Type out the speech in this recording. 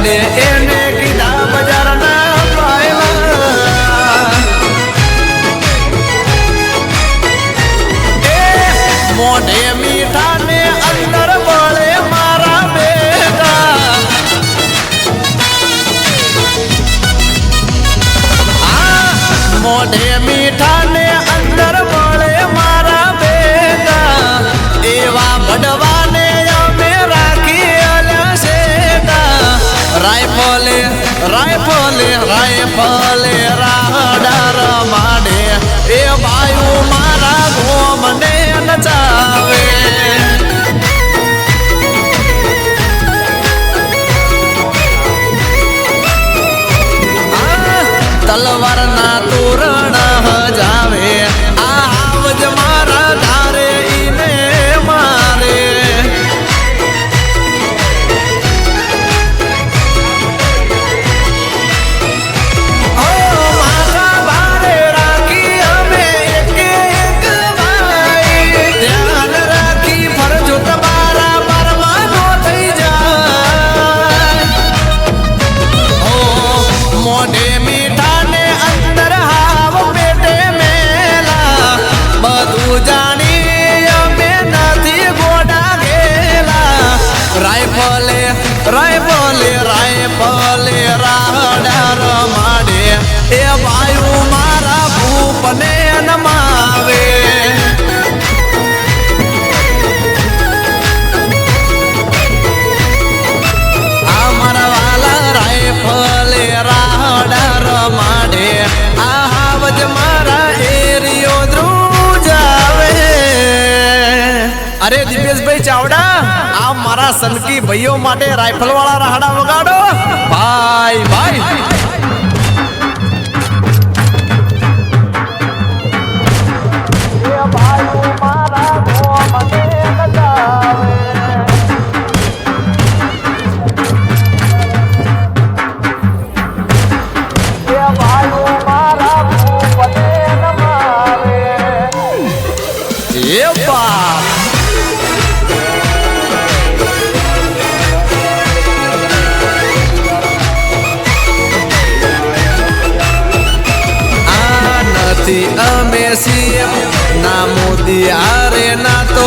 અને એને કીધા બજારના પાયલા મોઢે મીઠા ને અંદર બળે મારા બેટા. મોઢે મીઠા ને રાયફલે રાયફલે રાયફલે રાડાર માડે. એ વાયુ મારા ગોમને નચાવે. તલવાર ના તોરણ જાણી અમે નથી ગોડા ગેલા. રાયફલે રાયફલે રાયફલે રાડાર માડે એ વાયુ અરે દિપેશભાઈ ચાવડા આ મારા સનકી ભાઈઓ માટે રાઇફલ વાળા રાહડા વગાડો ભાઈ ભાઈ એ અમે ના મોદી આરે ના તો